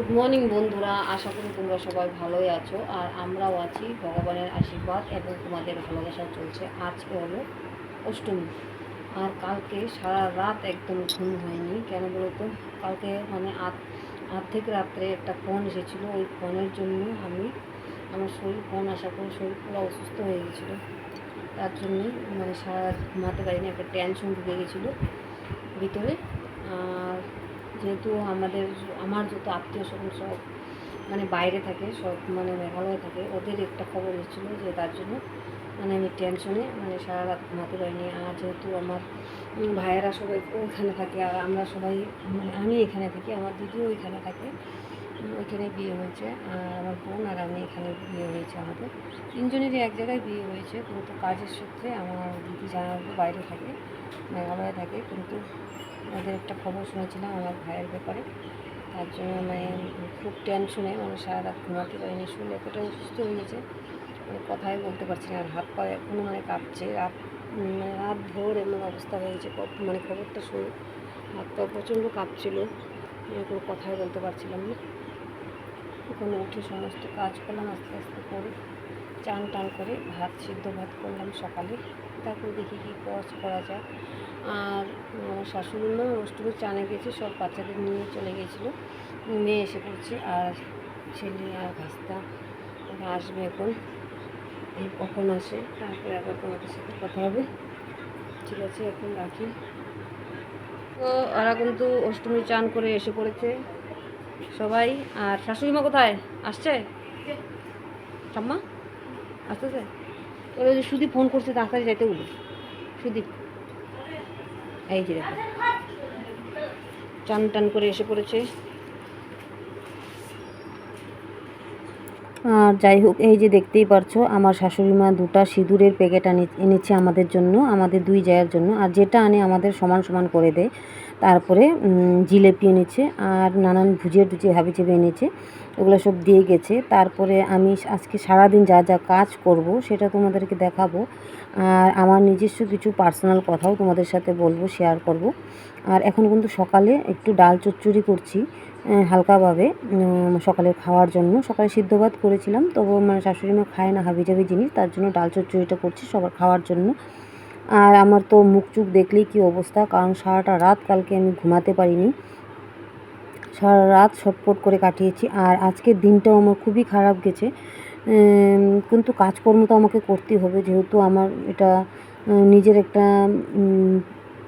Good morning বন্ধুরা। আশা করি তোমরা সবাই ভালোই আছো, আর আমরাও আছি ভগবানের আশীর্বাদ এবং তোমাদের ভালোবাসা চলছে। আজকে হলো অষ্টমী, আর কালকে সারা রাত একদম ঘুম হয়নি। কেন বলো তো কালকে মানে আধ অর্ধেক রাত্রে একটা ফোন এসেছিল। ওই ফোনের জন্য আমি, আমার শরীর ফোন আশা করি শরীর পুরো অসুস্থ হয়ে গেছিল। তার জন্যে মানে সারা রাত ঘুমাতে পারিনি। একটা টেনশন ঢুকে গেছিল ভিতরে। আর যেহেতু আমাদের আমার যত আত্মীয় স্বজন সব মানে বাইরে থাকে, সব মানে মেঘালয়ে থাকে, ওদের একটা খবর এসেছিল যে তার জন্য মানে আমি টেনশনে মানে সারা রাত ঘুমাতে পারিনি। আর যেহেতু আমার ভাইয়েরা সবাই ওইখানে থাকে, আর আমরা সবাই মানে আমি এখানে থাকি, আমার দিদিও ওইখানে থাকে ওইখানে বিয়ে হয়েছে, আর আমার বোন আর আমি এখানে বিয়ে হয়েছে আমাদের। তিনজনেরই এক জায়গায় বিয়ে হয়েছে, কিন্তু কাজের সূত্রে আমার দিদি জানাব বাইরে থাকে, মেঘালয়ে থাকে, কিন্তু ওদের একটা খবর শুনেছিলাম আমার ভাইয়ের ব্যাপারে। তার জন্য মানে খুব টেনশনে মানে সারা রাত ঘুমাতে পারিনি শুনে এতটা অসুস্থ হয়ে গেছে। মানে কথাই বলতে পারছি না, আর হাত পা এখনও মানে কাঁপছে। রাত মানে রাত ভোর এমন অবস্থা হয়েছে মানে খবরটা শুনে হাত পা প্রচণ্ড কাঁপছিল। মানে কোনো কথাই বলতে পারছিলাম না। ওখানে উঠে সমস্ত কাজ করলাম, আস্তে আস্তে করে চান টান করে ভাত সিদ্ধ ভাত করলাম সকালে। তারপর দেখি কী কাজ করা যায়। আর শাশুড়ি মা অষ্টমীর চানে গেছে, সব বাচ্চাদের নিয়ে চলে গেছিল। মেয়ে এসে পড়ছে, আর ছেলে আর ভাস্তা আসবে এখন। কখন আসে, তারপরে আবার তোমাদের সাথে কথা হবে। ঠিক আছে, এখন রাখি। তো ওরা কিন্তু অষ্টমী চান করে এসে পড়েছে সবাই। আর শাশুড়ি মা কোথায়? আসছে? ঠাম্মা? আসতেছে? ওরা যে সুদীপ ফোন করছে, তাড়াতাড়ি যাইতে বলি সুদীপ। এই যে দেখো। টান টান করে এসে পড়েছে। আর যাই হোক, এই যে দেখতেই পারছ, আমার শাশুড়ি মা দুটা সিঁদুরের প্যাকেট এনেছে আমাদের জন্য, আমাদের দুই জায়ের জন্য, আর যেটা আনে আমাদের সমান সমান করে দেয়। তারপরে জিলেপি এনেছে, আর নানান ভুজিয়া টুজিয়া হাবি চেপে এনেছে, ওগুলো সব দিয়ে গেছে। তারপরে আমি আজকে সারাদিন যা যা কাজ করব, সেটা তোমাদেরকে দেখাবো, আর আমার নিজস্ব কিছু পার্সোনাল কথাও তোমাদের সাথে বলব, শেয়ার করব। আর এখন কিন্তু সকালে একটু ডাল চচ্চড়ি করছি হালকাভাবে সকালে খাওয়ার জন্য। সকালে সিদ্ধ ভাত করেছিলাম তবু মানে শাশুড়ি মা খায় না হাবি জাবি জিনিস, তার জন্য ডাল চচ্চড়িটা করছি সবার খাওয়ার জন্য। আর আমার তো মুখ চুখ দেখলেই কী অবস্থা, কারণ সারাটা রাত কালকে আমি ঘুমাতে পারিনি। সারা রাত ছটফট করে কাটিয়েছি, আর আজকের দিনটাও আমার খুবই খারাপ গেছে। কিন্তু কাজকর্ম তো আমাকে করতেই হবে, যেহেতু আমার এটা নিজের একটা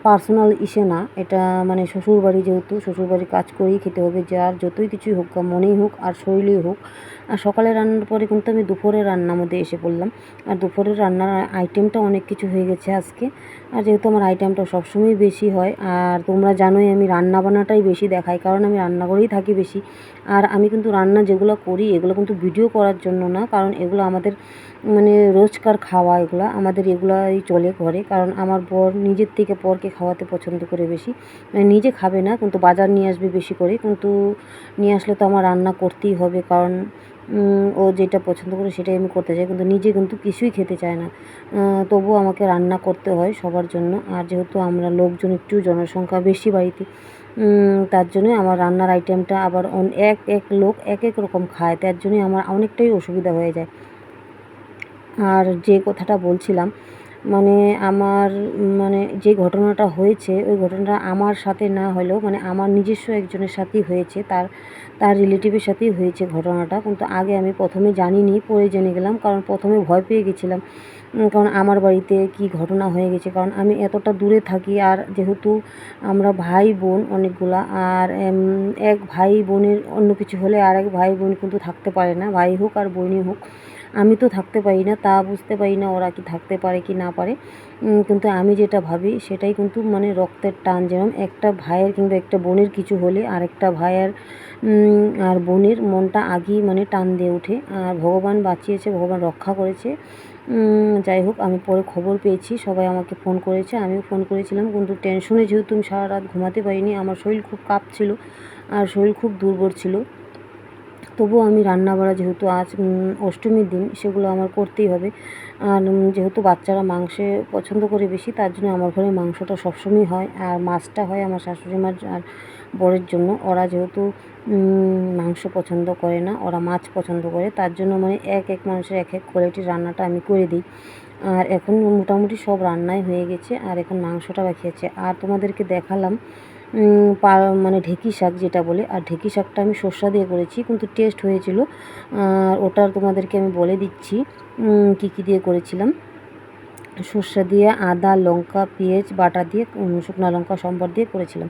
পার্সোনাল ইসে না। এটা মানে শ্বশুরবাড়ি যেহেতু, শ্বশুরবাড়ি কাজ করেই খেতে হবে। যার যতই কিছুই হোক মনেই হোক, আর শরীরেই হোক, আর সকালে রান্নার পরে কিন্তু আমি দুপুরে রান্নার মধ্যে এসে পড়লাম। আর দুপুরের রান্নার আইটেমটা অনেক কিছু হয়ে গেছে আজকে। আর যেহেতু আমার আইটেমটা সবসময় বেশি হয়, আর তোমরা জানোই আমি রান্না বান্নাটাই বেশি দেখাই, কারণ আমি রান্নাঘরেই থাকি বেশি। আর আমি কিন্তু রান্না যেগুলো করি, এগুলো কিন্তু ভিডিও করার জন্য না, কারণ এগুলো আমাদের মানে রোজকার খাওয়া এগুলো, আমাদের এগুলাই চলে ঘরে। কারণ আমার বর নিজের থেকে পরকে খাওয়াতে পছন্দ করে বেশি। মানে নিজে খাবে না, কিন্তু বাজার নিয়ে আসবে বেশি করে। কিন্তু নিয়ে আসলে তো আমার রান্না করতেই হবে। কারণ ও যেটা পছন্দ করে সেটাই আমি করতে চাই। কিন্তু নিজে কিন্তু কিছুই খেতে চায় না। তবুও আমাকে রান্না করতে হয় সবার জন্য। আর যেহেতু আমরা লোকজন একটু, জনসংখ্যা বেশি বাড়িতে তার জন্য আমার রান্নার আইটেমটা আবার এক এক লোক এক এক রকম খায়। তার জন্যই আমার অনেকটাই অসুবিধা হয়ে যায়। আর যে কথাটা বলছিলাম মানে আমার মানে যে ঘটনাটা হয়েছে, ওই ঘটনাটা আমার সাথে না হলেও মানে আমার নিজস্ব একজনের সাথেই হয়েছে, তার তার রিলেটিভের সাথেই হয়েছে ঘটনাটা। কিন্তু আগে আমি প্রথমে জানিনি, পরে জেনে গেলাম, কারণ প্রথমে ভয় পেয়ে গেছিলাম কারণ আমার বাড়িতে কি ঘটনা হয়ে গেছে। কারণ আমি এতটা দূরে থাকি, আর যেহেতু আমরা ভাই বোন অনেকগুলা, আর এক ভাই বোনের অন্য কিছু হলে আর এক ভাই বোন কিন্তু থাকতে পারে না, ভাই হোক আর বোনই হোক। আমি তো থাকতে পারি না, তা বুঝতে পারি না ওরা কি থাকতে পারে কি না পারে। কিন্তু আমি যেটা ভাবি সেটাই কিন্তু মানে রক্তের টান যেরকম একটা ভাইয়ের কিংবা একটা বোনের কিছু হলে আরেকটা ভাইয়ের আর বোনের মনটা আগেই মানে টান দিয়ে ওঠে। আর ভগবান বাঁচিয়েছে, ভগবান রক্ষা করেছে। যাই হোক, আমি পরে খবর পেয়েছি, সবাই আমাকে ফোন করেছে, আমিও ফোন করেছিলাম। কিন্তু টেনশনে যেহেতু আমি সারা রাত ঘুমাতে পারিনি, আমার শরীর খুব কাঁপছিল, আর শরীর খুব দুর্বল ছিল। তবুও আমি রান্না বাড়া যেহেতু আজ অষ্টমীর দিন, সেগুলো আমার করতেই হবে। আর যেহেতু বাচ্চারা মাংসে পছন্দ করে বেশি, তার জন্য আমার ঘরে মাংসটা সবসময় হয়, আর মাছটা হয় আমার শাশুড়ি মার আর বরের জন্য। ওরা যেহেতু মাংস পছন্দ করে না, ওরা মাছ পছন্দ করে, তার জন্য মানে এক এক মানুষের এক এক কোয়ালিটির রান্নাটা আমি করে দিই। আর এখন মোটামুটি সব রান্নাই হয়ে গেছে, আর এখন মাংসটা আছে। আর তোমাদেরকে দেখালাম পা- মানে ঢেঁকি শাক যেটা বলে, আর ঢেঁকি শাকটা আমি সর্ষা দিয়ে করেছি, কিন্তু টেস্ট হয়েছিল। ওটা তোমাদেরকে আমি বলে দিচ্ছি কী কী দিয়ে করেছিলাম। সর্ষে দিয়ে আদা, লঙ্কা, পেঁয়াজ, বাটা দিয়ে শুকনো লঙ্কা, সম্বর দিয়ে করেছিলাম।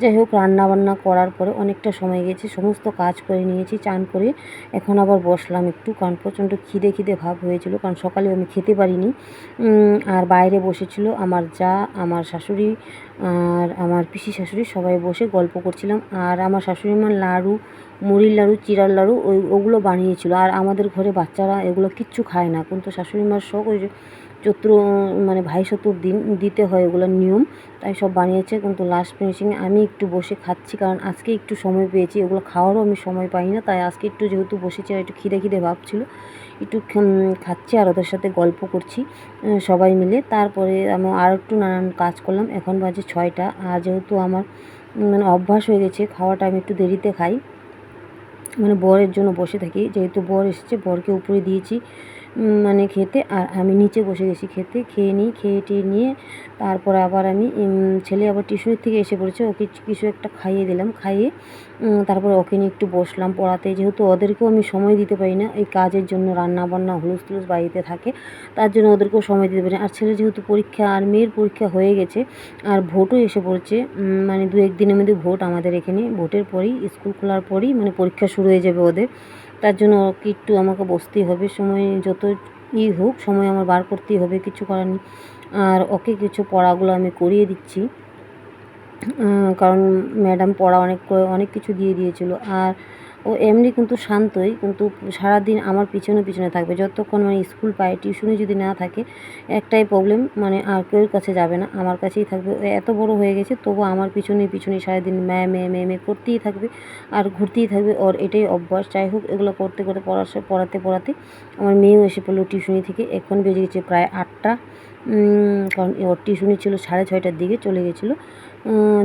যাই হোক রান্না বান্না করার পরে অনেকটা সময় গেছে, সমস্ত কাজ করে নিয়েছি, চান করে এখন আবার বসলাম একটু, কারণ প্রচণ্ড খিদে খিদে ভাব হয়েছিল, কারণ সকালে আমি খেতে পারিনি। আর বাইরে বসেছিল আমার যা, আমার শাশুড়ি, আর আমার পিসি শাশুড়ি, সবাই বসে গল্প করছিলাম। আর আমার শাশুড়ি মার লাড়ু, মুড়ির লাড়ু চিড়ার লাড়ু, ওই, ওগুলো বানিয়েছিল। আর আমাদের ঘরে বাচ্চারা এগুলো কিচ্ছু খায় না, কিন্তু শাশুড়ি মার শখ ওই চৈত্র মানে ভাই শত্রুর দিন, দিতে হয় ওগুলোর নিয়ম, তাই সব বানিয়েছে, কিন্তু লাস্ট ফিনিশিংয়ে আমি একটু বসে খাচ্ছি, কারণ আজকে একটু সময় পেয়েছি, ওগুলো খাওয়ারও আমি সময় পাই না, তাই আজকে একটু যেহেতু বসেছি আর একটু খিদে খিদে ভাব ছিল একটু খাচ্ছি আর ওদের সাথে গল্প করছি সবাই মিলে, তারপরে আমি আর একটু নানান কাজ করলাম, এখন বাজে ছয়টা, আর যেহেতু আমার মানে অভ্যাস হয়ে গেছে, খাওয়াটা আমি একটু দেরিতে খাই মানে বরের জন্য বসে থাকি, যেহেতু বর এসেছে, বরকে উপরে দিয়েছি মানে খেতে, আর আমি নিচে বসে গেছি খেতে, খেয়ে নিই, খেয়ে টেয়ে নিয়ে তারপর আবার আমি ছেলে আবার টিউশনের থেকে এসে পড়েছে, ওকে কিছু একটা খাইয়ে দিলাম, খাইয়ে তারপর ওকে নিয়ে একটু বসলাম পড়াতে, যেহেতু ওদেরকেও আমি সময় দিতে পারি না, এই কাজের জন্য রান্না বান্না হুলুস তুলুস বাড়িতে থাকে, তার জন্য ওদেরকেও সময় দিতে পারি আর ছেলে যেহেতু পরীক্ষা, আর মেয়ের পরীক্ষা হয়ে গেছে, আর ভোটও এসে পড়ছে মানে দু এক দিনের মধ্যে ভোট আমাদের এখানে, ভোটের পরেই, স্কুল খোলার পরেই মানে পরীক্ষা শুরু হয়ে যাবে ওদের তার জন্য একটু আমাকে বসতেই হবে। সময় যত ই হোক, সময় আমার বার করতেই হবে, কিছু করার নেই। আর ওকে কিছু পড়াগুলো আমি করিয়ে দিচ্ছি। কারণ ম্যাডাম পড়া অনেক অনেক কিছু দিয়ে দিয়েছিলো। আর ও এমনি কিন্তু শান্তই, কিন্তু সারাদিন আমার পিছনে পিছনে থাকবে। যতক্ষণ মানে স্কুল পায়, টিউশনে যদি না থাকে, একটাই প্রবলেম মানে আর কেউর কাছে যাবে না, আমার কাছেই থাকবে। ও এত বড় হয়ে গেছে, তবু আমার পিছনে পিছনে সারাদিন ম্যা ম্যা ম্যা ম্যা করতেই থাকবে আর ঘুরতেই থাকবে। ওর এটাই অভ্যাস। যাই হোক, এগুলো করতে করতে পড়া পড়াতে পড়াতে আমার মেয়েও এসে পড়ল টিউশনি থেকে। এখন বেজে গেছে প্রায় আটটা। কারণ ওর টিউশনি ছিল সাড়ে ছয়টার দিকে চলে গেছিল।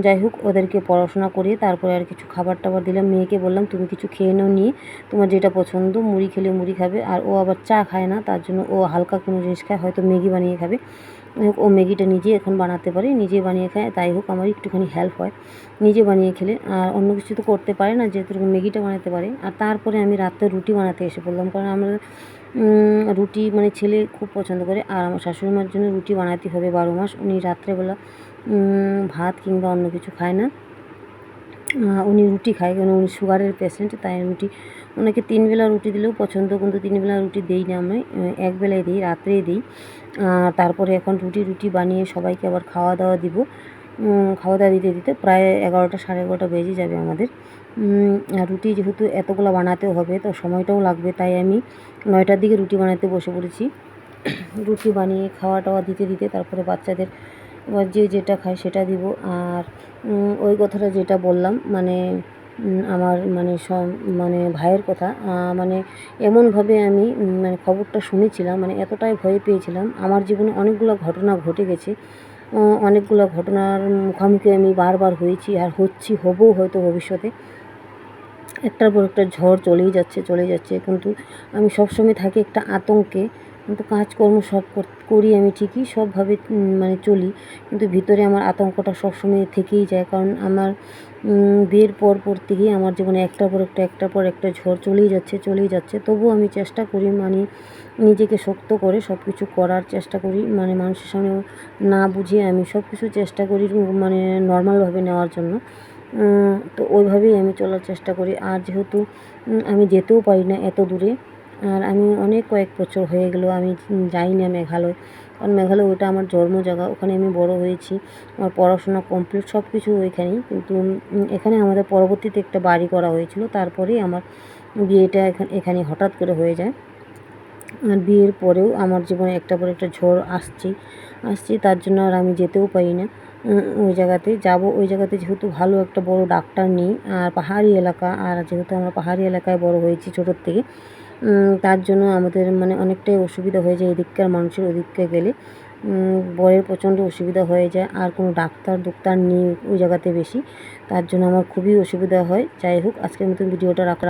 যাই হোক ওদেরকে পড়াশোনা করিয়ে তারপরে আর কিছু খাবার টাবার দিলাম। মেয়েকে বললাম তুমি কিছু খেয়ে নাও নিয়ে তোমার যেটা পছন্দ মুড়ি খেলে মুড়ি খাবে। আর ও আবার চা খায় না তার জন্য ও হালকা কোনো জিনিস খায় হয়তো ম্যাগি বানিয়ে খাবে। হোক, ও ম্যাগিটা নিজে এখন বানাতে পারে নিজে বানিয়ে খায়। তাই হোক আমার একটুখানি হেল্প হয় নিজে বানিয়ে খেলে। আর অন্য কিছু তো করতে পারে না যেহেতু ম্যাগিটা বানাতে পারে। আর তারপরে আমি রাত্রে রুটি বানাতে এসে পড়লাম কারণ আমরা রুটি মানে ছেলে খুব পছন্দ করে। আর আমার শাশুড়ি মার জন্য রুটি বানাতে হবে বারো মাস। উনি রাত্রেবেলা ভাত কিংবা অন্য কিছু খায় না। উনি রুটি খায় কেন? উনি সুগারের পেশেন্ট তাই রুটি ওনাকে তিন বেলা রুটি দিলেও পছন্দ কিন্তু তিন বেলা রুটি দেই না আমি। আহ, এক বেলায় দিই রাত্রেই দিই। তারপরে এখন রুটি রুটি বানিয়ে সবাইকে আবার খাওয়া দাওয়া দিব। খাওয়া দাওয়া দিতে দিতে প্রায় এগারোটা সাড়ে এগারোটা বেজে যাবে আমাদের। রুটি যেহেতু এতগুলো বানাতেও হবে তো সময়টাও লাগবে তাই আমি নয়টার দিকে রুটি বানাতে বসে পড়েছি। রুটি বানিয়ে খাওয়া টাওয়া দিতে দিতে তারপরে বাচ্চাদের এবার যে যেটা খায় সেটা দিব। আর ওই কথাটা যেটা বললাম মানে আমার মানে সব মানে ভাইয়ের কথা মানে এমনভাবে আমি মানে খবরটা শুনেছিলাম মানে এতটাই ভয় পেয়েছিলাম। আমার জীবনে অনেকগুলো ঘটনা ঘটে গেছে। অনেকগুলো ঘটনার মুখোমুখি আমি বারবার হয়েছি, আর হচ্ছি, হবও হয়তো ভবিষ্যতে। একটার পর একটা ঝড় চলেই যাচ্ছে, চলে যাচ্ছে। কিন্তু আমি সবসময় থাকি একটা আতঙ্কে কিন্তু কাজকর্ম সব করি আমি ঠিকই, সবভাবে মানে চলি। কিন্তু ভিতরে আমার আতঙ্কটা সবসময় থেকেই যায়। কারণ আমার বিয়ের পর পর থেকেই আমার জীবনে একটার পর একটা, একটার পর একটা ঝড় চলেই যাচ্ছে চলেই যাচ্ছে। তবুও আমি চেষ্টা করি মানে নিজেকে শক্ত করে সব কিছু করার চেষ্টা করি। মানে মানুষের সামনে না বুঝিয়ে আমি সব কিছু চেষ্টা করি মানে নর্মালভাবে নেওয়ার জন্য। তো ওইভাবেই আমি চলার চেষ্টা করি। আর যেহেতু আমি যেতেও পারি না এত দূরে আর আমি অনেক কয়েক বছর হয়ে গেলো, আমি যাই না মেঘালয়। কারণ মেঘালয় ওটা আমার জন্ম জায়গা, ওখানে আমি বড় হয়েছি। আমার পড়াশোনা কমপ্লিট সব কিছু ওইখানেই। কিন্তু এখানে আমাদের পরবর্তীতে একটা বাড়ি করা হয়েছিল, তারপরেই আমার বিয়েটা এখানে এখানে হঠাৎ করে হয়ে যায়। আর বিয়ের পরেও আমার জীবনে একটা পর একটা ঝড় আসছে আসছে, তার জন্য আর আমি যেতেও পারি না। ওই জায়গাতে যাব, ওই জায়গাতে যেহেতু ভালো একটা বড় ডাক্তার নেই, আর পাহাড়ি এলাকা, আর যেহেতু আমরা পাহাড়ি এলাকায় বড় হয়েছি ছোটোর থেকে তার জন্য আমাদের মানে অনেকটাই অসুবিধা হয়ে যায় এদিককার মানুষের ওদিককে গেলে। বরের প্রচণ্ড অসুবিধা হয়ে যায়, আর কোনো ডাক্তার ডুক্তার নেই ওই জায়গাতে বেশি। তার জন্য আমার খুবই অসুবিধা হয়। যাই হোক, আজকের মতন ভিডিওটা রাখা